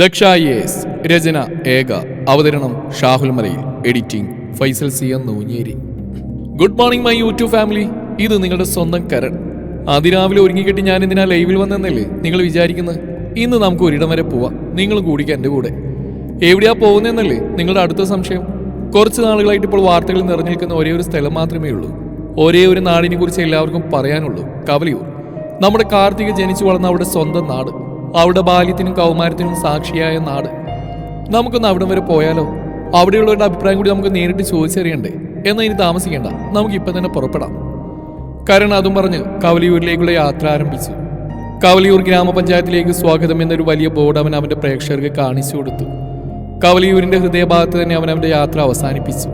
Daksha S രചന ഏക അവതരണം Shahul Malayil editing Faisal C M Noonjeri. Good morning my YouTube family. ഇത് നിങ്ങളുടെ സ്വന്തം കരൺ അതിരാവിലെ ഒരുങ്ങിക്കെട്ടി ഞാൻ എന്തിനാ ലൈവിൽ വന്നെന്നല്ലേ നിങ്ങൾ വിചാരിക്കുന്നത് ഇന്ന് നമുക്ക് ഒരിടം വരെ പോവാം. നിങ്ങൾ കൂടിക്ക് എന്റെ കൂടെ. എവിടെയാ പോകുന്നതെന്നല്ലേ നിങ്ങളുടെ അടുത്ത സംശയം. കുറച്ച് നാളുകളായിട്ട് ഇപ്പോൾ വാർത്തകളിൽ നിറഞ്ഞു നിൽക്കുന്ന ഒരേ ഒരു സ്ഥലം മാത്രമേ ഉള്ളൂ. ഒരേ ഒരു നാടിനെ കുറിച്ച് എല്ലാവർക്കും പറയാനുള്ളൂ കവലിയൂർ. നമ്മുടെ കാർത്തിക ജനിച്ചു വളർന്ന അവിടെ സ്വന്തം നാട്. അവിടെ ബാല്യത്തിനും കൗമാരത്തിനും സാക്ഷിയായ നാട്. നമുക്കൊന്ന് അവിടം വരെ പോയാലോ? അവിടെയുള്ളവരുടെ അഭിപ്രായം കൂടി നമുക്ക് നേരിട്ട് ചോദിച്ചറിയണ്ടേ? എന്നാൽ ഇനി താമസിക്കേണ്ട. നമുക്ക് ഇപ്പം തന്നെ പുറപ്പെടാം. കാരണം അതും പറഞ്ഞ് കവലിയൂരിലേക്കുള്ള യാത്ര ആരംഭിച്ചു. കവലിയൂർ ഗ്രാമപഞ്ചായത്തിലേക്ക് സ്വാഗതം എന്നൊരു വലിയ ബോർഡ് അവൻ അവന്റെ പ്രേക്ഷകർക്ക് കാണിച്ചു കൊടുത്തു. കവലിയൂരിന്റെ ഹൃദയഭാഗത്ത് തന്നെ അവൻ അവന്റെ യാത്ര അവസാനിപ്പിച്ചു.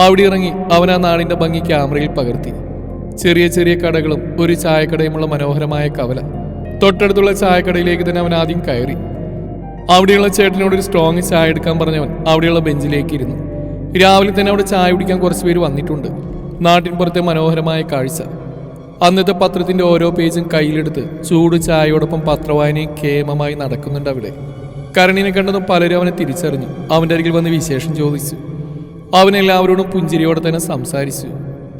അവിടെ ഇറങ്ങി അവൻ ആ നാടിന്റെ ഭംഗി ക്യാമറയിൽ പകർത്തി. ചെറിയ ചെറിയ കടകളും ഒരു ചായക്കടയുമുള്ള മനോഹരമായ കവല. തൊട്ടടുത്തുള്ള ചായക്കടയിലേക്ക് തന്നെ അവൻ ആദ്യം കയറി. അവിടെയുള്ള ചേട്ടനോട് ഒരു സ്ട്രോങ് ചായ എടുക്കാൻ പറഞ്ഞവൻ അവിടെയുള്ള ബെഞ്ചിലേക്ക് ഇരുന്നു. രാവിലെ തന്നെ അവിടെ ചായ കുടിക്കാൻ കുറച്ച് പേര് വന്നിട്ടുണ്ട്. നാട്ടിൻ പുറത്തെ മനോഹരമായ കാഴ്ച. അന്നത്തെ പത്രത്തിന്റെ ഓരോ പേജും കയ്യിലെടുത്ത് ചൂട് ചായയോടൊപ്പം പത്രവായനയും കേമമായി നടക്കുന്നുണ്ട് അവിടെ. കരണിനെ കണ്ടതും പലരും അവനെ തിരിച്ചറിഞ്ഞു. അവന്റെ അരികിൽ വന്ന് വിശേഷം ചോദിച്ചു. അവനെല്ലാവരോടും പുഞ്ചിരിയോടെ തന്നെ സംസാരിച്ചു.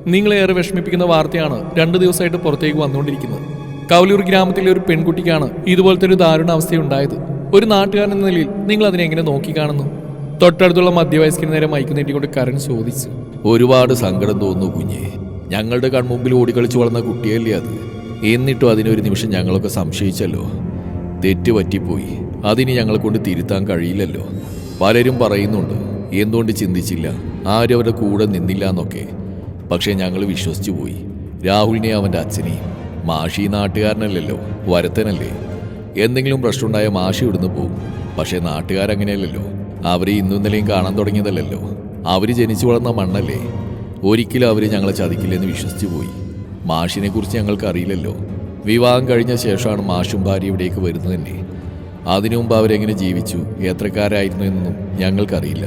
നിങ്ങളേറെ വിഷമിപ്പിക്കുന്ന വാർത്തയാണ് രണ്ടു ദിവസമായിട്ട് പുറത്തേക്ക് വന്നുകൊണ്ടിരിക്കുന്നത്. കൗലൂർ ഗ്രാമത്തിലെ ഒരു പെൺകുട്ടിക്കാണ് ഇതുപോലത്തെ ഒരു ദാരുണ അവസ്ഥയുണ്ടായത്. ഒരു നാട്ടുകാരൻ എന്ന നിലയിൽ നിങ്ങൾ അതിനെ എങ്ങനെ നോക്കിക്കാണുന്നു? തൊട്ടടുത്തുള്ള മധ്യവയസ്കന് നേരെ മയക്ക് നീട്ടിക്കൊണ്ട് കരൺ ചോദിച്ചു. ഒരുപാട് സങ്കടം തോന്നുന്നു കുഞ്ഞെ. ഞങ്ങളുടെ കൺമുമ്പിൽ ഓടിക്കളിച്ച് വളർന്ന കുട്ടിയല്ലേ അത്? എന്നിട്ടും അതിനൊരു നിമിഷം ഞങ്ങളൊക്കെ സംശയിച്ചല്ലോ. തെറ്റ് പറ്റിപ്പോയി അതിന് ഞങ്ങളെ കൊണ്ട് തിരുത്താൻ കഴിയില്ലല്ലോ. പലരും പറയുന്നുണ്ട് എന്തുകൊണ്ട് ചിന്തിച്ചില്ല? ആരും അവരുടെ കൂടെ നിന്നില്ല എന്നൊക്കെ. പക്ഷേ ഞങ്ങൾ വിശ്വസിച്ചു പോയി രാഹുലിനെ അവന്റെ അച്ഛനെയും. മാഷി നാട്ടുകാരനല്ലല്ലോ വരത്തനല്ലേ? എന്തെങ്കിലും പ്രശ്നമുണ്ടായ മാഷി ഇവിടുന്ന് പോകും പക്ഷേ നാട്ടുകാരങ്ങനെയല്ലല്ലോ. അവരെ ഇന്നും ഇന്നലെയും കാണാൻ തുടങ്ങിയതല്ലല്ലോ. അവർ ജനിച്ചു വളർന്ന മണ്ണല്ലേ. ഒരിക്കലും അവർ ഞങ്ങളെ ചതിക്കില്ലെന്ന് വിശ്വസിച്ചു പോയി. മാഷിനെ കുറിച്ച് ഞങ്ങൾക്ക് അറിയില്ലല്ലോ. വിവാഹം കഴിഞ്ഞ ശേഷമാണ് മാഷും ഭാര്യ ഇവിടേക്ക് വരുന്നത് തന്നെ അതിനു മുമ്പ് അവരെങ്ങനെ ജീവിച്ചു? എത്രക്കാരായിരുന്നു എന്നൊന്നും ഞങ്ങൾക്കറിയില്ല.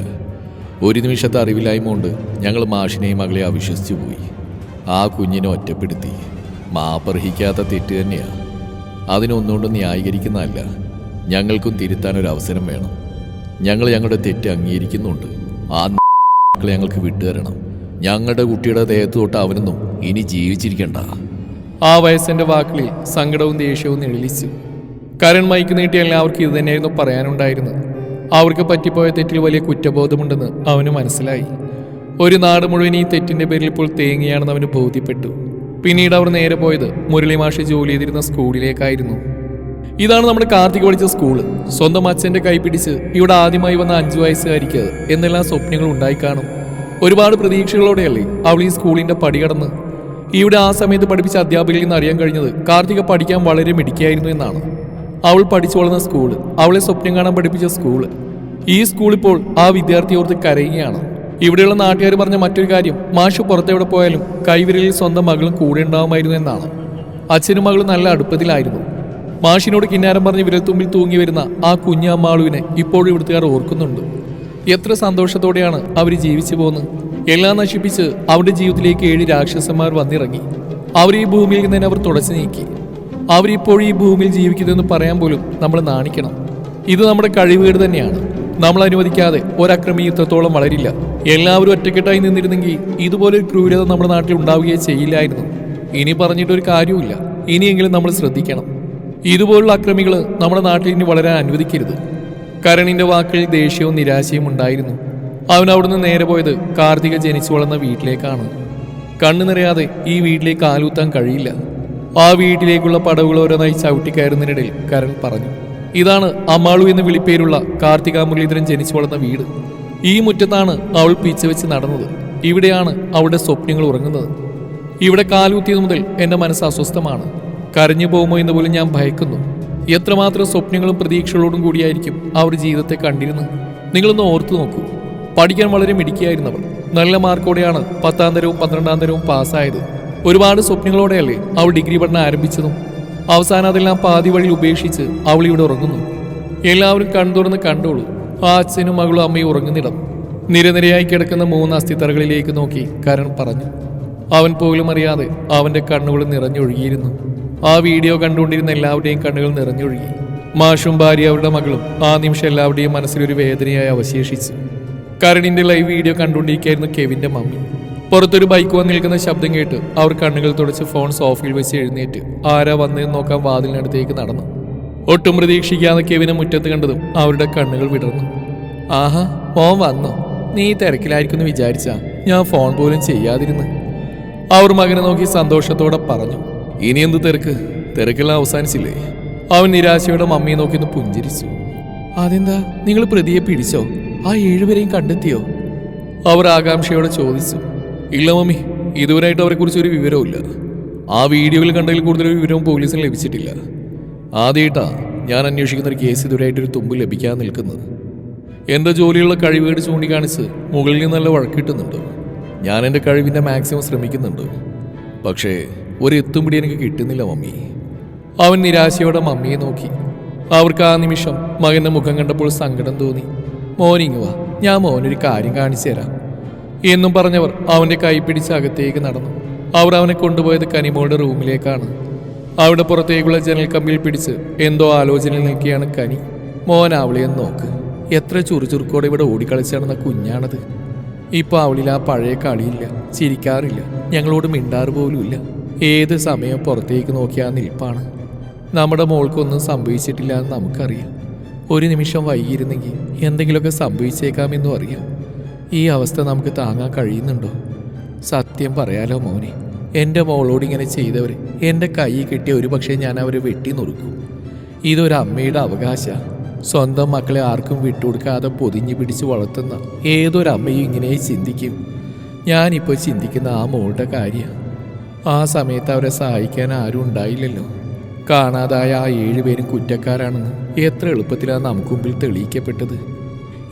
ഒരു നിമിഷത്തെ അറിവില്ലായ്മ കൊണ്ട് ഞങ്ങൾ മാഷിനെയും മകളെ അവിശ്വസിച്ചു പോയി. ആ കുഞ്ഞിനെ ഒറ്റപ്പെടുത്തി. മാപ്പർഹിക്കാത്ത തെറ്റ് തന്നെയാണ് അതിനൊന്നുകൊണ്ടും ന്യായീകരിക്കുന്നതല്ല. ഞങ്ങൾക്കും തിരുത്താൻ ഒരു അവസരം വേണം. ഞങ്ങൾ ഞങ്ങളുടെ തെറ്റ് അംഗീകരിക്കുന്നുണ്ട്. ആ മക്കളെ ഞങ്ങൾക്ക് വിട്ടുതരണം. ഞങ്ങളുടെ കുട്ടിയുടെ ദേഹത്ത് തൊട്ട് അവനൊന്നും ഇനി ജീവിച്ചിരിക്കണ്ട. ആ വയസ്സന്റെ വാക്കുകളിൽ സങ്കടവും ദേഷ്യവും നിഴലിച്ചു. കരൺ മൈക്ക് നീട്ടി എല്ലാവർക്കും ഇത് തന്നെയായിരുന്നു പറയാനുണ്ടായിരുന്നത്. അവർക്ക് പറ്റിപ്പോയ തെറ്റിൽ വലിയ കുറ്റബോധമുണ്ടെന്ന് അവന് മനസ്സിലായി. ഒരു നാട് മുഴുവൻ ഈ തെറ്റിന്റെ പേരിൽ ഇപ്പോൾ തേങ്ങിയാണെന്ന് അവന് ബോധ്യപ്പെട്ടു. പിന്നീട് അവർ നേരെ പോയത് മുരളി മാഷി ജോലി ചെയ്തിരുന്ന സ്കൂളിലേക്കായിരുന്നു. ഇതാണ് നമ്മുടെ കാർത്തിക് പഠിച്ച സ്കൂൾ സ്വന്തം അച്ഛന്റെ കൈപിടിച്ച് ഇവിടെ ആദ്യമായി വന്ന അഞ്ചു വയസ്സുകാരിക്ക് എന്നെല്ലാം സ്വപ്നങ്ങൾ ഉണ്ടായി കാണും. ഒരുപാട് പ്രതീക്ഷകളോടെയല്ലേ അവൾ ഈ സ്കൂളിന്റെ പടി കടന്ന്. ഇവിടെ ആ സമയത്ത് പഠിപ്പിച്ച അധ്യാപകരിൽ നിന്ന് അറിയാൻ കഴിഞ്ഞത് കാർത്തിക പഠിക്കാൻ വളരെ മിടുക്കിയായിരുന്നു എന്നാണ്. അവൾ പഠിച്ചു വളർന്ന സ്കൂൾ അവളെ സ്വപ്നം കാണാൻ പഠിപ്പിച്ച സ്കൂൾ ഈ സ്കൂളിപ്പോൾ ആ വിദ്യാർത്ഥി ഓർത്ത് കരയുകയാണ്. ഇവിടെയുള്ള നാട്ടുകാർ പറഞ്ഞ മറ്റൊരു കാര്യം മാഷു പുറത്തെവിടെ പോയാലും കൈവിരലിൽ സ്വന്തം മകളും കൂടെ ഉണ്ടാവുമായിരുന്നു എന്നാണ്. അച്ഛനും മകളും നല്ല അടുപ്പത്തിലായിരുന്നു. മാഷിനോട് കിന്നാരം പറഞ്ഞ് വിരൽത്തുമ്പിൽ തൂങ്ങി വരുന്ന ആ കുഞ്ഞമ്മാളുവിനെ ഇപ്പോഴും ഇവിടുത്തുകാർ ഓർക്കുന്നുണ്ട്. എത്ര സന്തോഷത്തോടെയാണ് അവർ ജീവിച്ചു പോകുന്നത് എല്ലാം നശിപ്പിച്ച് അവരുടെ ജീവിതത്തിലേക്ക് ഏഴ് രാക്ഷസന്മാർ വന്നിറങ്ങി. അവർ ഈ ഭൂമിയിൽ നിന്ന് അവർ തുടച്ചു നീക്കി. അവരിപ്പോഴും ഈ ഭൂമിയിൽ ജീവിക്കുന്നതെന്ന് പറയാൻ പോലും നമ്മൾ നാണിക്കണം. ഇത് നമ്മുടെ കഴിവുകേട് തന്നെയാണ്. നമ്മൾ അനുവദിക്കാതെ ഒരക്രമി യുദ്ധത്തോളം വളരില്ല. എല്ലാവരും ഒറ്റക്കെട്ടായി നിന്നിരുന്നെങ്കിൽ ഇതുപോലൊരു ക്രൂരത നമ്മുടെ നാട്ടിൽ ഉണ്ടാവുകയേ ചെയ്യില്ലായിരുന്നു. ഇനി പറഞ്ഞിട്ടൊരു കാര്യവുമില്ല. ഇനിയെങ്കിലും നമ്മൾ ശ്രദ്ധിക്കണം. ഇതുപോലുള്ള അക്രമികൾ നമ്മുടെ നാട്ടിൽ ഇനി വളരാൻ അനുവദിക്കരുത്. കരണിന്റെ വാക്കിൽ ദേഷ്യവും നിരാശയും ഉണ്ടായിരുന്നു. അവൻ അവിടുന്ന് നേരെ പോയത് കാർത്തിക ജനിച്ചു വളർന്ന വീട്ടിലേക്കാണ്. കണ്ണു നിറയാതെ ഈ വീട്ടിലേക്ക് ആലൂത്താൻ കഴിയില്ല. ആ വീട്ടിലേക്കുള്ള പടവുകൾ ഓരോന്നായി ചവിട്ടിക്കയറുന്നതിനിടയിൽ കരൺ പറഞ്ഞു ഇതാണ് അമ്മാളു എന്ന് വിളിപ്പേരുള്ള കാർത്തിക മുരളീധരൻ ജനിച്ചു വളർന്ന വീട്. ഈ മുറ്റത്താണ് അവൾ പിച്ച വെച്ച് നടന്നത്. ഇവിടെയാണ് അവളുടെ സ്വപ്നങ്ങൾ ഉറങ്ങുന്നത്. ഇവിടെ കാലൂത്തിയത് മുതൽ എന്റെ മനസ്സ് അസ്വസ്ഥമാണ്. കരഞ്ഞു പോകുമോ എന്ന് പോലും ഞാൻ ഭയക്കുന്നു. എത്രമാത്രം സ്വപ്നങ്ങളും പ്രതീക്ഷകളോടും കൂടിയായിരിക്കും അവർ ജീവിതത്തെ കണ്ടിരുന്നത്. നിങ്ങളൊന്ന് ഓർത്തു നോക്കൂ. പഠിക്കാൻ വളരെ മിടുക്കിയായിരുന്നു നല്ല മാർക്കോടെയാണ് പത്താം തരവും പന്ത്രണ്ടാം തരവും പാസ്സായത്. ഒരുപാട് സ്വപ്നങ്ങളോടെയല്ലേ അവൾ ഡിഗ്രി പഠനം ആരംഭിച്ചതും? അവസാനം അതെല്ലാം പാതി വഴി ഉപേക്ഷിച്ച് അവൾ ഇവിടെ ഉറങ്ങുന്നു. എല്ലാവരും കൺതുറന്ന് കണ്ടോളൂ. ആ അച്ഛനും മകളും അമ്മയും ഉറങ്ങുന്നിടം. നിരനിരയായി കിടക്കുന്ന മൂന്ന് അസ്ഥിത്തറകളിലേക്ക് നോക്കി കരൺ പറഞ്ഞു. അവൻ പോലും അറിയാതെ അവന്റെ കണ്ണുകൾ നിറഞ്ഞൊഴുകിയിരുന്നു. ആ വീഡിയോ കണ്ടുകൊണ്ടിരുന്ന എല്ലാവരുടെയും കണ്ണുകൾ നിറഞ്ഞൊഴുകി. മാഷും ഭാര്യ അവരുടെ മകളും ആ നിമിഷം എല്ലാവരുടെയും മനസ്സിലൊരു വേദനയായി അവശേഷിച്ചു. കരണിന്റെ ലൈവ് വീഡിയോ കണ്ടുകൊണ്ടിരിക്കുകയായിരുന്നു കെവിന്റെ മമ്മി. പുറത്തൊരു ബൈക്ക് വന്ന് നിൽക്കുന്ന ശബ്ദം കേട്ട് അവർ കണ്ണുകൾ തുടച്ച് ഫോൺ സോഫയിൽ വെച്ച് എഴുന്നേറ്റ്. ആരാ വന്നതെന്ന് നോക്കാൻ വാതിലിനടുത്തേക്ക് നടന്നു. ഒട്ടും പ്രതീക്ഷിക്കാതെ കെവിനെ മുറ്റത്ത് കണ്ടതും അവരുടെ കണ്ണുകൾ വിടർന്നു. ആഹാ ഓൻ വന്നോ? നീ തിരക്കിലായിരിക്കുമെന്ന് വിചാരിച്ചാ ഞാൻ ഫോൺ പോലും ചെയ്യാതിരുന്നു. അവർ മകനെ നോക്കി സന്തോഷത്തോടെ പറഞ്ഞു ഇനി എന്ത് തിരക്ക്? തിരക്കെല്ലാം അവസാനിച്ചില്ലേ? അവൻ നിരാശയോടെ മമ്മിയെ നോക്കി ഒന്ന് പുഞ്ചിരിച്ചു. അതെന്താ? നിങ്ങൾ പ്രതിയെ പിടിച്ചോ? ആ ഏഴുപേരെയും കണ്ടെത്തിയോ? അവർ ആകാംക്ഷയോടെ ചോദിച്ചു. ഇല്ല മമ്മി ഇതുവരെയായിട്ട് അവരെ കുറിച്ച് ഒരു വിവരവുമില്ല. ആ വീഡിയോയിൽ കണ്ടതിൽ കൂടുതൽ വിവരവും പോലീസിന് ലഭിച്ചിട്ടില്ല. ആദ്യമായിട്ടാ ഞാൻ അന്വേഷിക്കുന്ന ഒരു കേസ് ഇതുവരെയായിട്ട് ഒരു തുമ്പ് ലഭിക്കാൻ നിൽക്കുന്നത്. എന്റെ ജോലിയുള്ള കഴിവുകേട് ചൂണ്ടിക്കാണിച്ച് മുകളിൽ നിന്ന് നല്ല വഴക്കിട്ടുന്നുണ്ട് ഞാൻ എന്റെ കഴിവിന്റെ മാക്സിമം ശ്രമിക്കുന്നുണ്ട്. പക്ഷേ ഒരു എത്തും പിടി എനിക്ക് കിട്ടുന്നില്ല മമ്മി. അവൻ നിരാശയോടെ മമ്മിയെ നോക്കി. അവർക്ക് ആ നിമിഷം മകന്റെ മുഖം കണ്ടപ്പോൾ സങ്കടം തോന്നി. മോനിങ്ങുവാ ഞാൻ മോനൊരു കാര്യം കാണിച്ചു തരാം. എന്നും പറഞ്ഞവർ അവന്റെ കൈ പിടിച്ച് അകത്തേക്ക് നടന്നു. അവർ അവനെ കൊണ്ടുപോയത് കനിമോളുടെ റൂമിലേക്കാണ്. അവിടെ പുറത്തേക്കുള്ള ജനൽ കമ്പിയിൽ പിടിച്ച് എന്തോ ആലോചനയിൽ നിൽക്കുകയാണ് കനി. മോൻ അവളെ നോക്ക്. എത്ര ചുറുചുറുക്കോടെ ഇവിടെ ഓടിക്കളിച്ചാണെന്ന കുഞ്ഞാണത്. ഇപ്പൊ അവളിൽ ആ പഴയ കളിയില്ല ചിരിക്കാറില്ല ഞങ്ങളോട് മിണ്ടാറ് പോലുമില്ല ഏത് സമയം പുറത്തേക്ക് നോക്കിയാ നിൽപ്പാണ്. നമ്മുടെ മോൾക്കൊന്നും സംഭവിച്ചിട്ടില്ല എന്ന് നമുക്കറിയാം. ഒരു നിമിഷം വൈകിയിരുന്നെങ്കിൽ എന്തെങ്കിലുമൊക്കെ സംഭവിച്ചേക്കാമെന്നും അറിയാം. ഈ അവസ്ഥ നമുക്ക് താങ്ങാൻ കഴിയുന്നുണ്ടോ? സത്യം പറയാലോ മോനെ എന്റെ മോളോട് ഇങ്ങനെ ചെയ്തവർ എന്റെ കൈ കിട്ടിയ ഒരു പക്ഷേ ഞാൻ അവരെ വെട്ടി നുറുക്കും. ഇതൊരു അമ്മയുടെ അവകാശ. സ്വന്തം മക്കളെ ആർക്കും വിട്ടുകൊടുക്കാതെ പൊതിഞ്ഞു പിടിച്ച് വളർത്തുന്ന ഏതൊരു അമ്മയും ഇങ്ങനെ ചിന്തിക്കും. ഞാനിപ്പോൾ ചിന്തിക്കുന്ന ആ മോളുടെ കാര്യം. ആ സമയത്ത് അവരെ സഹായിക്കാൻ ആരും ഉണ്ടായില്ലല്ലോ. കാണാതായ ആ ഏഴുപേരും കുറ്റക്കാരാണെന്ന് എത്ര എളുപ്പത്തിലാണ് നമുക്ക് മുമ്പിൽ തെളിയിക്കപ്പെട്ടത്.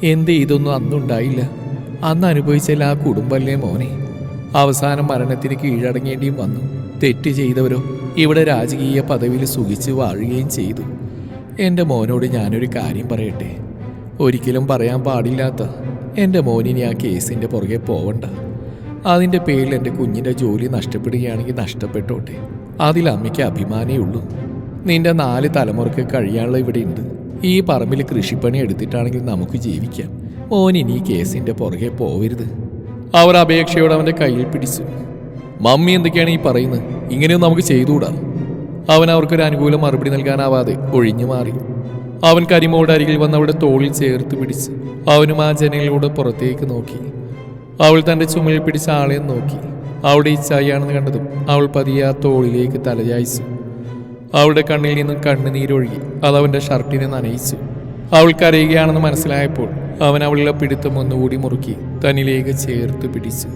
എന്ത് ഇതൊന്നും അന്നുണ്ടായില്ല. അന്ന് അനുഭവിച്ചാൽ ആ കുടുംബല്ലേ മോനെ. അവസാനം മരണത്തിന് കീഴടങ്ങേണ്ടിയും വന്നു. തെറ്റ് ചെയ്തവരോ ഇവിടെ രാജകീയ പദവിയിൽ സുഖിച്ച് വാഴുകയും ചെയ്തു. എന്റെ മോനോട് ഞാനൊരു കാര്യം പറയട്ടെ? ഒരിക്കലും പറയാൻ പാടില്ലാത്ത എന്റെ മോനിനി ആ കേസിന്റെ പുറകെ പോവണ്ട. അതിന്റെ പേരിൽ എന്റെ കുഞ്ഞിന്റെ ജോലി നഷ്ടപ്പെടുകയാണെങ്കിൽ നഷ്ടപ്പെട്ടോട്ടെ. അതിൽ അമ്മയ്ക്ക് അഭിമാനേ ഉള്ളൂ. നിന്റെ നാല് തലമുറയ്ക്ക് കഴിയാനുള്ള ഇവിടെ ഉണ്ട്. ഈ പറമ്പിൽ കൃഷിപ്പണി എടുത്തിട്ടാണെങ്കിൽ നമുക്ക് ജീവിക്കാം. മോൻ ഇനി കേസിന്റെ പുറകെ പോവരുത്. അവർ അപേക്ഷയോട് അവന്റെ കയ്യിൽ പിടിച്ചു. മമ്മി എന്തൊക്കെയാണ് ഈ പറയുന്നത്? ഇങ്ങനെയൊന്നും നമുക്ക് ചെയ്തുകൂടാ. അവൻ അവർക്കൊരു അനുകൂല മറുപടി നൽകാനാവാതെ ഒഴിഞ്ഞു മാറി. അവൻ കരിമോട് അരികിൽ വന്ന് അവളുടെ തോളിൽ ചേർത്ത് പിടിച്ച് അവനും ആ ജനലിലൂടെ പുറത്തേക്ക് നോക്കി. അവൾ തന്റെ ചുമലിൽ പിടിച്ച ആളെ നോക്കി. അവിടെ ഇച്ചായിയാണെന്ന് കണ്ടതും അവൾ പതിയെ ആ തോളിലേക്ക് തലചായിച്ചു. അവളുടെ കണ്ണിൽ നിന്നും കണ്ണുനീരൊഴുകി അതവന്റെ അവന്റെ ഷർട്ടിനെ നനയിച്ചു. അവൾ കരയുകയാണെന്ന് മനസ്സിലായപ്പോൾ അവൻ അവളുടെ പിടുത്തം ഒന്നുകൂടി മുറുക്കി തന്നിലേക്ക് ചേർത്ത് പിടിച്ചു.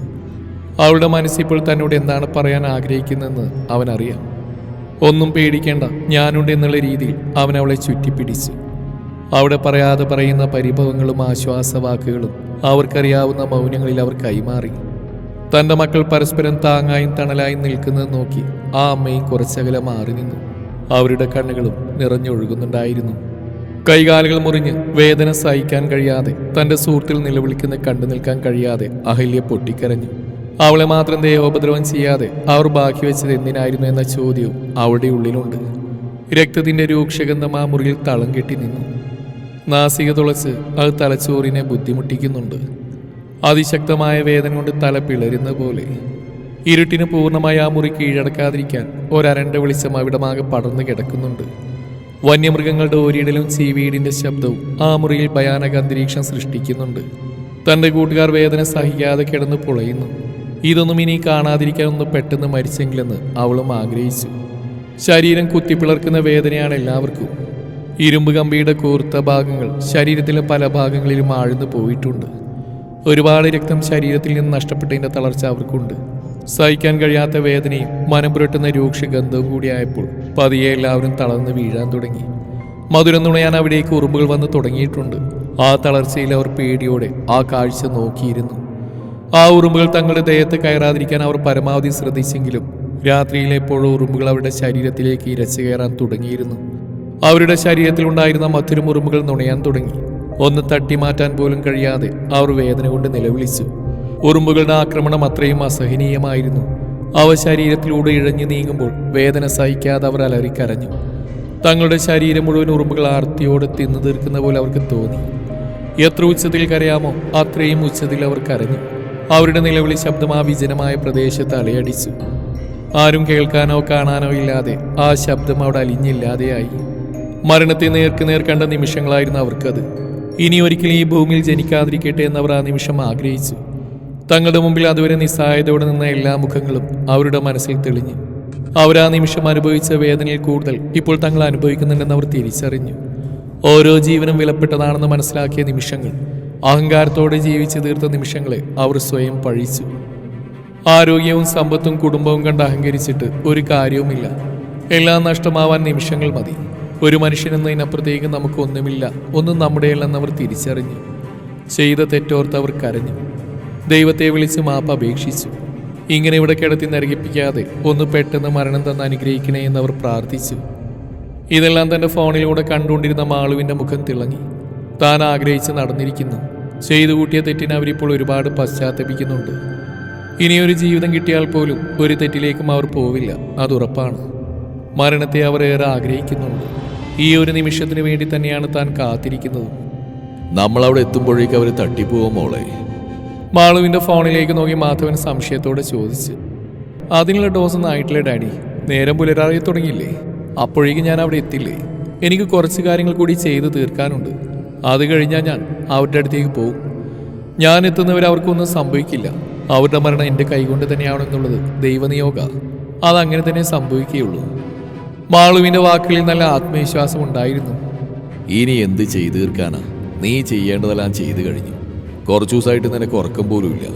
അവളുടെ മനസ്സിപ്പോൾ തന്നോട് എന്താണ് പറയാൻ ആഗ്രഹിക്കുന്നതെന്ന് അവനറിയാം. ഒന്നും പേടിക്കേണ്ട ഞാനുണ്ട് എന്നുള്ള രീതിയിൽ അവൻ അവളെ ചുറ്റിപ്പിടിച്ചു. അവിടെ പറയാതെ പറയുന്ന പരിഭവങ്ങളും ആശ്വാസവാക്കുകളും അവർക്കറിയാവുന്ന മൗനങ്ങളിൽ അവർ കൈമാറി. തന്റെ മക്കൾ പരസ്പരം താങ്ങായും തണലായും നിൽക്കുന്നത് നോക്കി ആ അമ്മയും കുറച്ചകലെ മാറി നിന്നു. അവരുടെ കണ്ണുകളും നിറഞ്ഞൊഴുകുന്നുണ്ടായിരുന്നു. കൈകാലുകൾ മുറിഞ്ഞ് വേദന സഹിക്കാൻ കഴിയാതെ തന്റെ സുഹൃത്തിൽ നിലവിളിക്കുന്ന കണ്ടു നിൽക്കാൻ കഴിയാതെ അഹല്യ പൊട്ടിക്കരഞ്ഞു. അവളെ മാത്രം ദേഹോപദ്രവം ചെയ്യാതെ അവർ ബാക്കി വെച്ചത് എന്തിനായിരുന്നു എന്ന ചോദ്യവും അവളുടെ ഉള്ളിലുണ്ട്. രക്തത്തിന്റെ രൂക്ഷഗന്ധം ആ മുറിയിൽ തളം കെട്ടി നിന്നു. നാസിക തുളച്ച് അത് തലച്ചോറിനെ ബുദ്ധിമുട്ടിക്കുന്നുണ്ട്. അതിശക്തമായ വേദന കൊണ്ട് തല പിളരുന്ന പോലെ. ഇരുട്ടിന് പൂർണമായി ആ മുറി കീഴടക്കാതിരിക്കാൻ ഒരരണ്ട വെളിച്ചം അവിടമാകെ പടർന്നു കിടക്കുന്നുണ്ട്. വന്യമൃഗങ്ങളുടെ ഓരിയിടലും ചീവീടിന്റെ ശബ്ദവും ആ മുറിയിൽ ഭയാനക അന്തരീക്ഷം സൃഷ്ടിക്കുന്നുണ്ട്. തന്റെ കൂട്ടുകാർ വേദന സഹിക്കാതെ കിടന്ന് പുളയുന്നു. ഇതൊന്നും ഇനി കാണാതിരിക്കാനൊന്ന് പെട്ടെന്ന് മരിച്ചെങ്കിലെന്ന് അവളും ആഗ്രഹിച്ചു. ശരീരം കുത്തിപ്പിളർക്കുന്ന വേദനയാണ് എല്ലാവർക്കും. ഇരുമ്പ് കമ്പിയുടെ കൂർത്ത ഭാഗങ്ങൾ ശരീരത്തിലെ പല ഭാഗങ്ങളിലും ആഴ്ന്നു പോയിട്ടുണ്ട്. ഒരുപാട് രക്തം ശരീരത്തിൽ നിന്ന് നഷ്ടപ്പെട്ടതിന്റെ തളർച്ച അവർക്കുണ്ട്. സഹിക്കാൻ കഴിയാത്ത വേദനയും മനം പുരട്ടുന്ന രൂക്ഷ ഗന്ധവും കൂടിയായപ്പോൾ പതിയെ എല്ലാവരും തളർന്ന് വീഴാൻ തുടങ്ങി. മധുരം നുണയാൻ അവിടേക്ക് ഉറുമ്പുകൾ വന്ന് തുടങ്ങിയിട്ടുണ്ട്. ആ തളർച്ചയിൽ അവർ പേടിയോടെ ആ കാഴ്ച നോക്കിയിരുന്നു. ആ ഉറുമ്പുകൾ തങ്ങളുടെ ദേഹത്ത് കയറാതിരിക്കാൻ അവർ പരമാവധി ശ്രദ്ധിച്ചെങ്കിലും രാത്രിയിൽ എപ്പോഴും ഉറുമ്പുകൾ അവരുടെ ശരീരത്തിലേക്ക് ഇരച്ചു കയറാൻ തുടങ്ങിയിരുന്നു. അവരുടെ ശരീരത്തിൽ ഉണ്ടായിരുന്ന മറ്റൊരു ഉറുമ്പുകൾ നുണയാൻ തുടങ്ങി. ഒന്ന് തട്ടി മാറ്റാൻ പോലും കഴിയാതെ അവർ വേദന കൊണ്ട് നിലവിളിച്ചു. ഉറുമ്പുകളുടെ ആക്രമണം അത്രയും അസഹനീയമായിരുന്നു. അവ ശരീരത്തിലൂടെ ഇഴഞ്ഞു നീങ്ങുമ്പോൾ വേദന സഹിക്കാതെ അവർ അലറിക്കരഞ്ഞു. തങ്ങളുടെ ശരീരം മുഴുവൻ ഉറുമ്പുകൾ ആർത്തിയോടെ തിന്നു തീർക്കുന്ന പോലെ അവർക്ക് തോന്നി. എത്ര ഉച്ചത്തിൽ കരയാമോ അത്രയും ഉച്ചത്തിൽ അവർ കരഞ്ഞു. അവരുടെ നിലവിളി ശബ്ദം ആ വിജനമായ പ്രദേശത്ത് അലയടിച്ചു. ആരും കേൾക്കാനോ കാണാനോ ഇല്ലാതെ ആ ശബ്ദം അവിടെ അലിഞ്ഞില്ലാതെയായി. മരണത്തെ നേർക്ക് നേർ കണ്ട നിമിഷങ്ങളായിരുന്നു അവർക്കത്. ഇനി ഒരിക്കലും ഈ ഭൂമിയിൽ ജനിക്കാതിരിക്കട്ടെ എന്നവർ ആ നിമിഷം ആഗ്രഹിച്ചു. തങ്ങളുടെ മുമ്പിൽ അതുവരെ നിസ്സഹായതയോടെ നിന്ന എല്ലാ മുഖങ്ങളും അവരുടെ മനസ്സിൽ തെളിഞ്ഞു. അവർ ആ നിമിഷം അനുഭവിച്ച വേദനയിൽ കൂടുതൽ ഇപ്പോൾ തങ്ങൾ അനുഭവിക്കുന്നുണ്ടെന്ന് അവർ തിരിച്ചറിഞ്ഞു. ഓരോ ജീവനും വിലപ്പെട്ടതാണെന്ന് മനസ്സിലാക്കിയ നിമിഷങ്ങൾ അഹങ്കാരത്തോടെ ജീവിച്ചു തീർത്ത നിമിഷങ്ങളെ അവർ സ്വയം പഴിച്ചു. ആരോഗ്യവും സമ്പത്തും കുടുംബവും കണ്ട് അഹങ്കരിച്ചിട്ട് ഒരു കാര്യവുമില്ല. എല്ലാം നഷ്ടമാവാൻ നിമിഷങ്ങൾ മതി. ഒരു മനുഷ്യനെന്നതിനപ്പുറത്തേക്ക് നമുക്കൊന്നുമില്ല ഒന്നും നമ്മുടെയല്ലെന്ന് അവർ തിരിച്ചറിഞ്ഞു. ചെയ്ത തെറ്റോർത്ത് അവർ കരഞ്ഞു. ദൈവത്തെ വിളിച്ച് മാപ്പ് അപേക്ഷിച്ചു. ഇങ്ങനെ ഇവിടെ കിടത്തി നരകിപ്പിക്കാതെ ഒന്ന് പെട്ടെന്ന് മരണം തന്ന് അനുഗ്രഹിക്കണേ എന്നവർ പ്രാർത്ഥിച്ചു. ഇതെല്ലാം തന്റെ ഫോണിലൂടെ കണ്ടുകൊണ്ടിരുന്ന മാളുവിന്റെ മുഖം തിളങ്ങി. താൻ ആഗ്രഹിച്ച് നടന്നിരിക്കുന്നു. ചെയ്തു കൂട്ടിയ തെറ്റിന് അവരിപ്പോൾ ഒരുപാട് പശ്ചാത്തപിക്കുന്നുണ്ട്. ഇനിയൊരു ജീവിതം കിട്ടിയാൽ പോലും ഒരു തെറ്റിലേക്കും അവർ പോവില്ല അത് ഉറപ്പാണ്. മരണത്തെ അവർ ഏറെ ആഗ്രഹിക്കുന്നുണ്ട്. ഈ ഒരു നിമിഷത്തിന് വേണ്ടി തന്നെയാണ് താൻ കാത്തിരിക്കുന്നത്. നമ്മളവിടെ എത്തുമ്പോഴേക്ക് അവർ തട്ടിപ്പോവും മോളെ. മാളുവിന്റെ ഫോണിലേക്ക് നോക്കി മാധവൻ സംശയത്തോടെ ചോദിച്ചു. അതിനുള്ള ഡോസ് ആയിട്ടില്ല ഡാഡി? നേരം പുലരാറിയ തുടങ്ങിയില്ലേ? അപ്പോഴേക്കും ഞാൻ അവിടെ എത്തില്ലേ എനിക്ക് കുറച്ച് കാര്യങ്ങൾ കൂടി ചെയ്തു തീർക്കാനുണ്ട്. അത് കഴിഞ്ഞാൽ ഞാൻ അവരുടെ അടുത്തേക്ക് പോകും ഞാൻ എത്തുന്നവരെ അവർക്കൊന്നും സംഭവിക്കില്ല. അവരുടെ മരണം എന്റെ കൈകൊണ്ട് തന്നെയാണെന്നുള്ളത് ദൈവനിയോഗ. അതങ്ങനെ തന്നെ സംഭവിക്കുകയുള്ളൂ. മാളുവിന്റെ വാക്കുകളിൽ നല്ല ആത്മവിശ്വാസം ഉണ്ടായിരുന്നു. ഇനി എന്ത് ചെയ്തു തീർക്കാനാ? നീ ചെയ്യേണ്ടതെല്ലാം ചെയ്തു കഴിഞ്ഞു. കുറച്ചു ദിവസമായിട്ട് നിനക്ക് ഉറക്കം പോലുമില്ല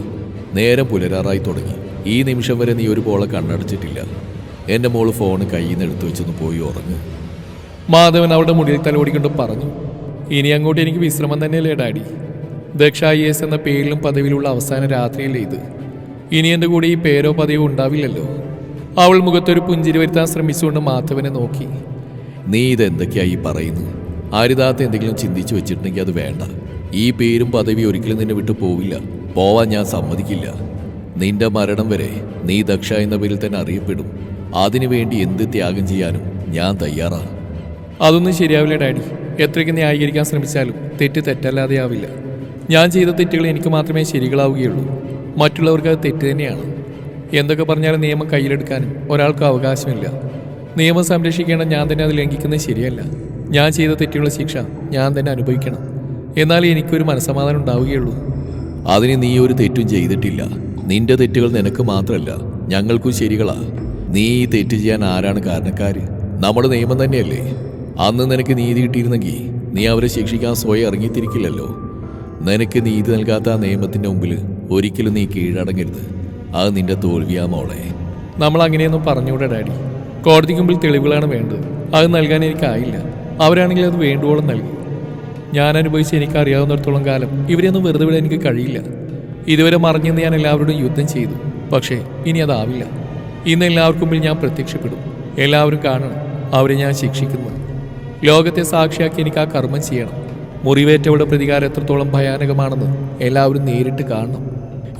നേരം പുലരാറായി തുടങ്ങി. ഈ നിമിഷം വരെ നീ ഒരു പോളെ കണ്ണടച്ചിട്ടില്ല. എന്റെ മോൾ ഫോൺ കയ്യിൽ നിന്ന് എടുത്തു വെച്ചൊന്ന് പോയി ഉറങ്ങ്. മാധവൻ അവളുടെ മുടിയിൽ തലോടിക്കൊണ്ട് പറഞ്ഞു ഇനി അങ്ങോട്ട് എനിക്ക് വിശ്രമം തന്നെയല്ലേ ഡാഡി? ദക്ഷ ഐ എസ് എന്ന പേരിലും പദവിയിലുള്ള അവസാന രാത്രിയിലെ ഇത്? ഇനി എന്റെ കൂടെ ഈ പേരോ പദവിയോ ഉണ്ടാവില്ലല്ലോ. അവൾ മുഖത്തൊരു പുഞ്ചിരി വരുത്താൻ ശ്രമിച്ചുകൊണ്ട് മാധവനെ നോക്കി. നീ ഇതെന്തൊക്കെയായി പറയുന്നു? ആരിതാത്ത എന്തെങ്കിലും ചിന്തിച്ചു വെച്ചിട്ടുണ്ടെങ്കിൽ അത് വേണ്ട. ഈ പേരും പദവി ഒരിക്കലും നിന്നെ വിട്ടു പോവില്ല. പോവാൻ ഞാൻ സമ്മതിക്കില്ല. നിന്റെ മരണം വരെ നീ ദക്ഷ എന്ന പേരിൽ തന്നെ അറിയപ്പെടും. അതിനു വേണ്ടി എന്ത് ത്യാഗം ചെയ്യാനും ഞാൻ തയ്യാറാണ്. അതൊന്നും ശരിയാവില്ല ഡാഡി. എത്രയ്ക്ക് ന്യായീകരിക്കാൻ ശ്രമിച്ചാലും തെറ്റ് തെറ്റല്ലാതെ ആവില്ല ഞാൻ ചെയ്ത തെറ്റുകൾ എനിക്ക് മാത്രമേ ശരികളാവുകയുള്ളൂ. മറ്റുള്ളവർക്ക് അത് തെറ്റ് തന്നെയാണ്. എന്തൊക്കെ പറഞ്ഞാലും നിയമം കയ്യിലെടുക്കാനും ഒരാൾക്ക് അവകാശമില്ല. നിയമം സംരക്ഷിക്കേണ്ട ഞാൻ തന്നെ അത് ലംഘിക്കുന്നത് ശരിയല്ല. ഞാൻ ചെയ്ത തെറ്റുകളുടെ ശിക്ഷ ഞാൻ തന്നെ അനുഭവിക്കണം. എന്നാലേ എനിക്കൊരു മനസ്സമാധാനം ഉണ്ടാവുകയുള്ളൂ. അതിന് നീ ഒരു തെറ്റും ചെയ്തിട്ടില്ല. നിന്റെ തെറ്റുകൾ നിനക്ക് മാത്രമല്ല ഞങ്ങൾക്കും ശരികളാ. നീ ഈ തെറ്റ് ചെയ്യാൻ ആരാണ് കാരണക്കാർ നമ്മുടെ നിയമം തന്നെയല്ലേ? അന്ന് നിനക്ക് നീതി കിട്ടിയിരുന്നെങ്കിൽ നീ അവരെ ശിക്ഷിക്കാൻ സ്വയം ഇറങ്ങിത്തിരിക്കില്ലല്ലോ. നിനക്ക് നീതി നൽകാത്ത ആ നിയമത്തിന്റെ മുമ്പിൽ ഒരിക്കലും നീ കീഴടങ്ങരുത്. അത് നിന്റെ തോൽവിയാ മോളെ. നമ്മൾ അങ്ങനെയൊന്നും പറഞ്ഞുകൂടെ ഡാഡി. കോടതിക്ക് മുമ്പിൽ തെളിവുകളാണ് വേണ്ടത്. അത് നൽകാൻ എനിക്കായില്ല. അവരാണെങ്കിൽ അത് വേണ്ടുവോളം നൽകി. ഞാൻ അനുഭവിച്ച് എനിക്ക് അറിയാവുന്നിടത്തോളം കാലം ഇവരെയൊന്നും വെറുതെ വിടാൻ എനിക്ക് കഴിയില്ല. ഇതുവരെ മറിഞ്ഞെന്ന് ഞാൻ എല്ലാവരോടും യുദ്ധം ചെയ്തു. പക്ഷേ ഇനി അതാവില്ല. ഇന്ന് എല്ലാവർക്കും മുമ്പിൽ ഞാൻ പ്രത്യക്ഷപ്പെടും. എല്ലാവരും കാണണം അവരെ ഞാൻ ശിക്ഷിക്കുന്നു. ലോകത്തെ സാക്ഷിയാക്കി എനിക്ക് ആ കർമ്മം ചെയ്യണം. മുറിവേറ്റവളുടെ പ്രതികാരം എത്രത്തോളം ഭയാനകമാണെന്ന് എല്ലാവരും നേരിട്ട് കാണണം.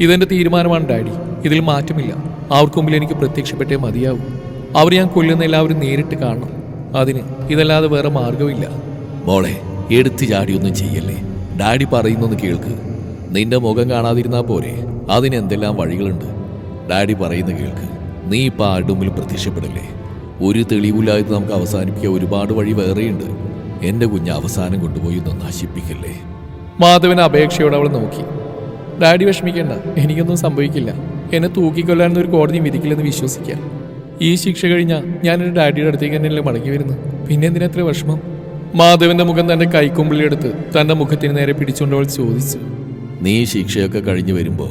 ഇതെന്റെ തീരുമാനമാണ് ഡാഡി. ഇതിൽ മാറ്റമില്ല. അവർക്ക് മുമ്പിൽ എനിക്ക് പ്രത്യക്ഷപ്പെട്ടേ മതിയാവും. അവർ ഞാൻ കൊല്ലുന്ന എല്ലാവരും നേരിട്ട് കാണണം. അതിന് ഇതല്ലാതെ വേറെ മാർഗമില്ല മോളെ എടുത്തു ചാടിയൊന്നും ചെയ്യല്ലേ? ഡാഡി പറയുന്നൊന്ന് കേൾക്ക്. നിന്റെ മുഖം കാണാതിരുന്നാ പോരെ. അതിന് എന്തെല്ലാം വഴികളുണ്ട്? ഡാഡി പറയുന്ന കേൾക്ക്. നീ ഇപ്പൊ ആരുടെ മുമ്പിൽ പ്രത്യക്ഷപ്പെടില്ലേ? ഒരു തെളിവില്ലാതെ നമുക്ക് അവസാനിപ്പിക്കാൻ ഒരുപാട് വഴി വേറെയുണ്ട്. എന്റെ കുഞ്ഞ് അവസാനം കൊണ്ടുപോയി ഒന്ന് നശിപ്പിക്കല്ലേ? മാധവൻ അപേക്ഷയോടെ അവൾ നോക്കി. ഡാഡി വിഷമിക്കേണ്ട. എനിക്കൊന്നും സംഭവിക്കില്ല. എന്നെ തൂക്കിക്കൊല്ലാനൊന്നും ഒരു കോടതി വിധിക്കില്ലെന്ന് വിശ്വസിക്കാം. ഈ ശിക്ഷ കഴിഞ്ഞാൽ എന്റെ ഡാഡിയുടെ അടുത്തേക്ക് തന്നെയല്ലേ മടങ്ങി വരുന്നു. പിന്നെ എന്തിനെത്ര വിഷമം? മാധവന്റെ മുഖം തന്റെ കൈക്കുമ്പിളിയെടുത്ത് തന്റെ മുഖത്തിന് നേരെ പിടിച്ചുകൊണ്ട് അവൾ ചോദിച്ചു. നീ ശിക്ഷയൊക്കെ കഴിഞ്ഞു വരുമ്പോ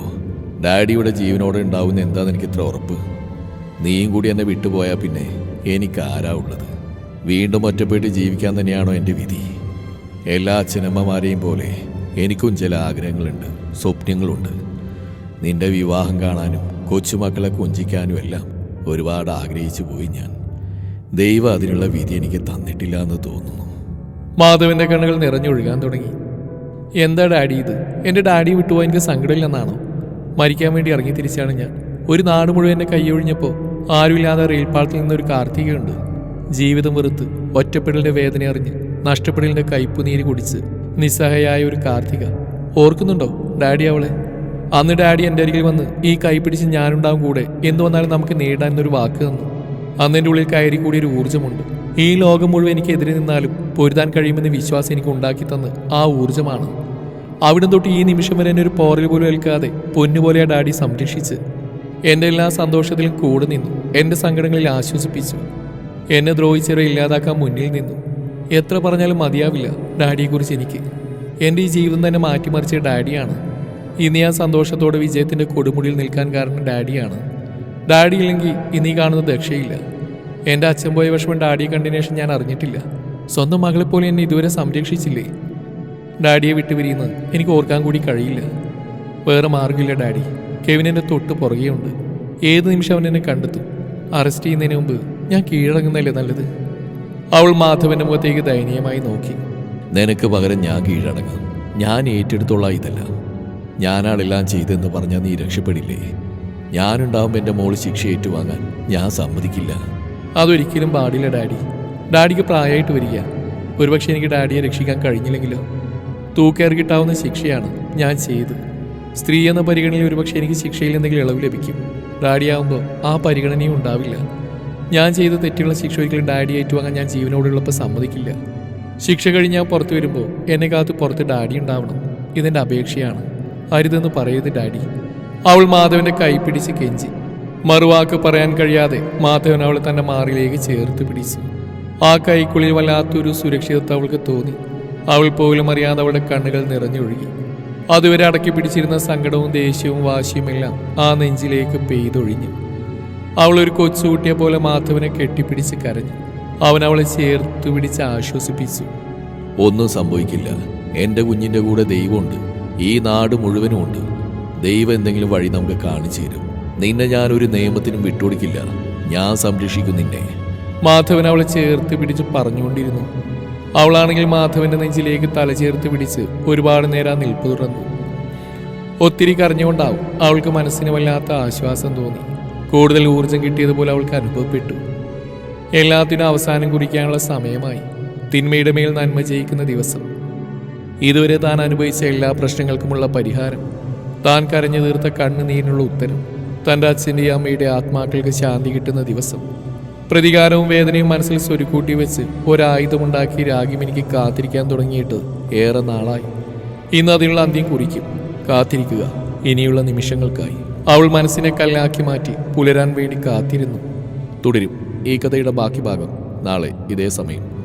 ഡാഡിയുടെ ജീവനോടെ ഉണ്ടാവുന്ന എന്താന്ന് എനിക്ക് ഇത്ര ഉറപ്പ്? നീയും കൂടി എന്നെ വിട്ടുപോയാൽ പിന്നെ എനിക്ക് ആരാ ഉള്ളത്? വീണ്ടും ഒറ്റപ്പെട്ട് ജീവിക്കാൻ തന്നെയാണോ എന്റെ വിധി? എല്ലാ അച്ഛനമ്മമാരെയും പോലെ എനിക്കും ചില ആഗ്രഹങ്ങളുണ്ട് സ്വപ്നങ്ങളുണ്ട്. നിന്റെ വിവാഹം കാണാനും കൊച്ചുമക്കളെ കൊഞ്ചിക്കാനും എല്ലാം ഒരുപാട് ആഗ്രഹിച്ചു പോയി ഞാൻ. ദൈവം അതിനുള്ള വിധി എനിക്ക് തന്നിട്ടില്ല എന്ന് തോന്നുന്നു. മാധവന്റെ കണ്ണുകൾ നിറഞ്ഞൊഴുകാൻ തുടങ്ങി. എന്താ ഡാഡി ഇത്? എന്റെ ഡാഡി വിട്ടുപോയി എനിക്ക് സങ്കടമില്ലെന്നാണോ? മരിക്കാൻ വേണ്ടി ഇറങ്ങി തിരിച്ചാണ് ഞാൻ. ഒരു നാട് മുഴുവൻ എന്നെ കൈയൊഴിഞ്ഞപ്പോൾ ആരുമില്ലാതെ റെയിൽപാളത്തിൽ നിന്നൊരു കാർത്തികയുണ്ട്. ജീവിതം വെറുത്ത് ഒറ്റപ്പെടലിന്റെ വേദന അറിഞ്ഞ് നഷ്ടപ്പെടലിന്റെ കയ്പുനീര് കുടിച്ച് നിസ്സഹായായ ഒരു കാർത്തിക. ഓർക്കുന്നുണ്ടോ ഡാഡി അവളെ? അന്ന് ഡാഡി എന്റെ അരികിൽ വന്ന് ഈ കൈ പിടിച്ച് ഞാനുണ്ടാവും കൂടെ എന്തു വന്നാലും നമുക്ക് നേടാൻ എന്നൊരു വാക്ക് തന്നു. അന്ന് എന്റെ ഉള്ളിൽ കയറി കൂടിയൊരു ഊർജമുണ്ട്. ഈ ലോകം മുഴുവൻ എനിക്ക് എതിരെ നിന്നാലും പൊരുതാൻ കഴിയുമെന്ന വിശ്വാസം എനിക്ക് ഉണ്ടാക്കി തന്ന് ആ ഊർജമാണ്. അവിടം തൊട്ട് ഈ നിമിഷം വരെ എന്നെ ഒരു പോറൽ പോലും ഏൽക്കാതെ പൊന്നുപോലെ ആ ഡാഡി സംരക്ഷിച്ച് എന്റെ എല്ലാ സന്തോഷത്തിലും കൂടെ നിന്നു എന്റെ സങ്കടങ്ങളിൽ ആശ്വസിപ്പിച്ചു. എന്നെ ദ്രോഹിച്ചവരെ ഇല്ലാതാക്കാൻ മുന്നിൽ നിന്നു. എത്ര പറഞ്ഞാലും മതിയാവില്ല ഡാഡിയെക്കുറിച്ച് എനിക്ക്. എന്റെ ഈ ജീവിതം തന്നെ മാറ്റിമറിച്ച ഡാഡിയാണ്. ഇന്ന് ഞാൻ സന്തോഷത്തോടെ വിജയത്തിന്റെ കൊടുമുടിയിൽ നിൽക്കാൻ കാരണം ഡാഡിയാണ്. ഡാഡി ഇല്ലെങ്കിൽ ഇനി കാണുന്ന ദക്ഷയില്ല. എന്റെ അച്ഛൻ പോയ വിഷമം ഡാഡിയെ കണ്ടിനേഷൻ ഞാൻ അറിഞ്ഞിട്ടില്ല. സ്വന്തം മകളെ പോലെ എന്നെ ഇതുവരെ സംരക്ഷിച്ചില്ലേ? ഡാഡിയെ വിട്ടുപിരിയുന്നത് എനിക്ക് ഓർക്കാൻ കൂടി കഴിയില്ല. വേറെ മാർഗമില്ല ഡാഡി. കെവിൻ തൊട്ട് പുറകെയുണ്ട് ഏത് നിമിഷം അവൻ എന്നെ കണ്ടെത്തും? അറസ്റ്റ് ചെയ്യുന്നതിന് മുമ്പ് ഞാൻ കീഴടങ്ങുന്നതല്ലേ നല്ലത്? അവൾ മാധവന്റെ മുഖത്തേക്ക് ദയനീയമായി നോക്കി. നിനക്ക് പകരം ഞാൻ കീഴടങ്ങാം. ഞാൻ ഏറ്റെടുത്തോളാം ഇതല്ല. ഞാനാളെല്ലാം ചെയ്തെന്ന് പറഞ്ഞാൽ നീ രക്ഷപ്പെടില്ലേ? ഞാനുണ്ടാവുമ്പോൾ എന്റെ മോൾ ശിക്ഷ ഏറ്റുവാങ്ങാൻ ഞാൻ സമ്മതിക്കില്ല. അതൊരിക്കലും പാടില്ല ഡാഡി. ഡാഡിക്ക് പ്രായമായിട്ട് വരിക. ഒരുപക്ഷെ എനിക്ക് ഡാഡിയെ രക്ഷിക്കാൻ കഴിഞ്ഞില്ലെങ്കിലോ? തൂക്കേറി കിട്ടാവുന്ന ശിക്ഷയാണ് ഞാൻ ചെയ്ത്. സ്ത്രീ എന്ന പരിഗണനയിൽ ഒരുപക്ഷെ എനിക്ക് ശിക്ഷയിൽ എന്തെങ്കിലും ഇളവ് ലഭിക്കും. ഡാഡിയാവുമ്പോൾ ആ പരിഗണനയും ഉണ്ടാവില്ല. ഞാൻ ചെയ്ത തെറ്റുള്ള ശിക്ഷ ഒരിക്കലും ഡാഡി ഏറ്റുവാങ്ങാൻ ഞാൻ ജീവനോടുള്ളപ്പോൾ സമ്മതിക്കില്ല. ശിക്ഷ കഴിഞ്ഞ് ഞാൻ പുറത്തു വരുമ്പോൾ എന്നെ കാത്ത് പുറത്ത് ഡാഡി ഉണ്ടാവണം. ഇതെന്റെ അപേക്ഷയാണ്. അരുതെന്ന് പറയരുത് ഡാഡി. അവൾ മാധവന്റെ കൈ പിടിച്ച് കെഞ്ചി. മറുവാക്ക് പറയാൻ കഴിയാതെ മാധവൻ അവളെ തന്റെ മാറിലേക്ക് ചേർത്ത് പിടിച്ചു. ആ കൈക്കുള്ളിൽ വല്ലാത്തൊരു സുരക്ഷിതത്വം അവൾക്ക് തോന്നി. അവൾ പോലും അറിയാതെ അവളുടെ കണ്ണുകൾ നിറഞ്ഞൊഴുകി. അതുവരെ അടക്കി പിടിച്ചിരുന്ന സങ്കടവും ദേഷ്യവും വാശിയുമെല്ലാം ആ നെഞ്ചിലേക്ക് പെയ്തൊഴിഞ്ഞു. അവൾ ഒരു കൊച്ചുകുട്ടിയെ പോലെ മാധവനെ കെട്ടിപ്പിടിച്ച് കരഞ്ഞു. അവൻ അവളെ ചേർത്ത് പിടിച്ച് ആശ്വസിപ്പിച്ചു. ഒന്നും സംഭവിക്കില്ല. എന്റെ കുഞ്ഞിന്റെ കൂടെ ദൈവമുണ്ട്. ഈ നാട് മുഴുവനും ഉണ്ട് ദൈവം എന്തെങ്കിലും വഴി നമുക്ക് കാണിച്ചു തരും. നിന്നെ ഞാൻ ഒരു നിയമത്തിനും വിട്ടുകൊടുക്കില്ല. ഞാൻ സംരക്ഷിക്കും നിന്നെ. മാധവൻ അവളെ ചേർത്ത് പിടിച്ച് പറഞ്ഞുകൊണ്ടിരുന്നു. അവളാണെങ്കിൽ മാധവന്റെ നെഞ്ചിലേക്ക് തല ചേർത്ത് പിടിച്ച് ഒരുപാട് നേരം നിൽപ്പ് തുറന്നു. ഒത്തിരി കരഞ്ഞുകൊണ്ടാവും അവൾക്ക് മനസ്സിന് വല്ലാത്ത ആശ്വാസം തോന്നി. കൂടുതൽ ഊർജം കിട്ടിയതുപോലെ അവൾക്ക് അനുഭവപ്പെട്ടു. എല്ലാത്തിനും അവസാനം കുറിക്കാനുള്ള സമയമായി. തിന്മയുടെ മേൽ നന്മ ജയിക്കുന്ന ദിവസം. ഇതുവരെ താൻ അനുഭവിച്ച എല്ലാ പ്രശ്നങ്ങൾക്കുമുള്ള പരിഹാരം. താൻ കരഞ്ഞു തീർത്ത കണ്ണുനീരിനുള്ള ഉത്തരം. തന്റെ അച്ഛന്റെയും അമ്മയുടെ ആത്മാക്കൾക്ക് ശാന്തി കിട്ടുന്ന ദിവസം. പ്രതികാരവും വേദനയും മനസ്സിൽ സ്വരുക്കൂട്ടി വെച്ച് ഒരായുധമുണ്ടാക്കി രാഗിം എനിക്ക് കാത്തിരിക്കാൻ തുടങ്ങിയിട്ട് ഏറെ നാളായി. ഇന്ന് അതിനുള്ള അന്ത്യം കുറിക്കും. കാത്തിരിക്കുക. ഇനിയുള്ള നിമിഷങ്ങൾക്കായി. അവൾ മനസ്സിനെ കല്ലാക്കി മാറ്റി പുലരാൻ വേണ്ടി കാത്തിരുന്നു. തുടരും. ഈ കഥയുടെ ബാക്കി ഭാഗം നാളെ ഇതേ സമയം.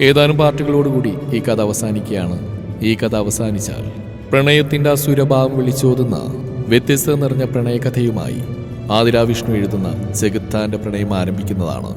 ഏതാനും പാർട്ടികളോടുകൂടി ഈ കഥ അവസാനിക്കുകയാണ്. ഈ കഥ അവസാനിച്ചാൽ പ്രണയത്തിന്റെ അസുരഭാവം വിളിച്ചോതുന്ന വ്യത്യസ്തത നിറഞ്ഞ പ്രണയകഥയുമായി ആതിരാവിഷ്ണു എഴുതുന്ന ജഗത്താന്റെ പ്രണയം ആരംഭിക്കുന്നതാണ്